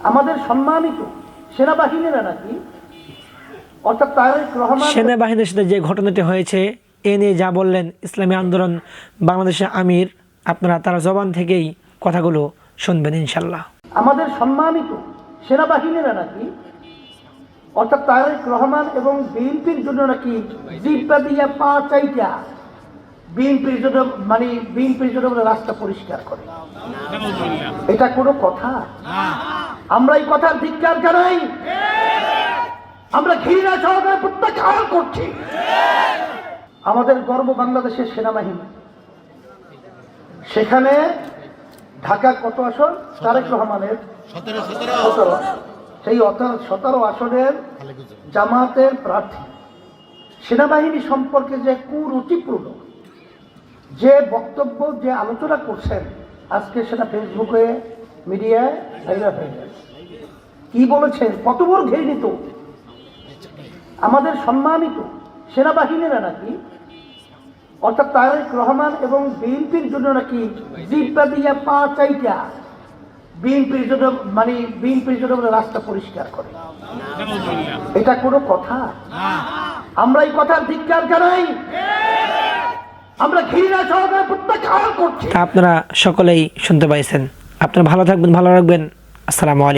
আমাদের সম্মানিত সেনাবাহিনীরা নাকি অর্থাৎ তারেক রহমান সেনাবাহিনীর সাথে যে ঘটনাটি হয়েছে এ নিয়ে যা বললেন ইসলামী আন্দোলন বাংলাদেশের আমির আপনারা তার জবান থেকেই কথাগুলো শুনবেন ইনশাল্লাহ আমাদের সম্মানিত সেনাবাহিনীরা নাকি অর্থাৎ তারেক রহমান এবং বিএনপির জন্য নাকি জিব্বা দিয়া পা চাইটা বিএনপির জন্য মানে বিএনপির জন্য রাস্তা পরিষ্কার করে। এটা কোনো কথা? আমরা এই কথার ধিক্কার জানাই আমরা ঘৃণা সহকারে প্রত্যাখ্যান করছি। আমাদের গর্ব বাংলাদেশের সেনাবাহিনী। সেখানে ঢাকা কত আসন তারেক রহমানের সতেরো আসন। সেই সতেরো আসনের জামাতের প্রার্থী। সেনাবাহিনী সম্পর্কে যে কুরুচিপূর্ণ যে বক্তব্য যে আলোচনা করছেন আজকে সেটা ফেসবুকে মিডিয়ায় কি বলেছেন? কত বড় ঘৃণিত আমাদের সম্মানিত সেনাবাহিনীরা নাকি, অর্থাৎ তারেক রহমান এবং বিএনপির জন্য নাকি জিব্বা দিয়া পা চাইটা বিএনপির জন্য মানে বিএনপির জন্য রাস্তা পরিষ্কার করে। এটা কোনো কথা? আমরা এই কথার ধিক্কার জানাই। আমরা ঘৃণা সহকারে প্রত্যাখ্যান করছি। আপনারা সকলেই শুনতে পাইছেন। আপনারা ভালো থাকবেন ভালো রাখবেন। আসসালামু আলাইকুম।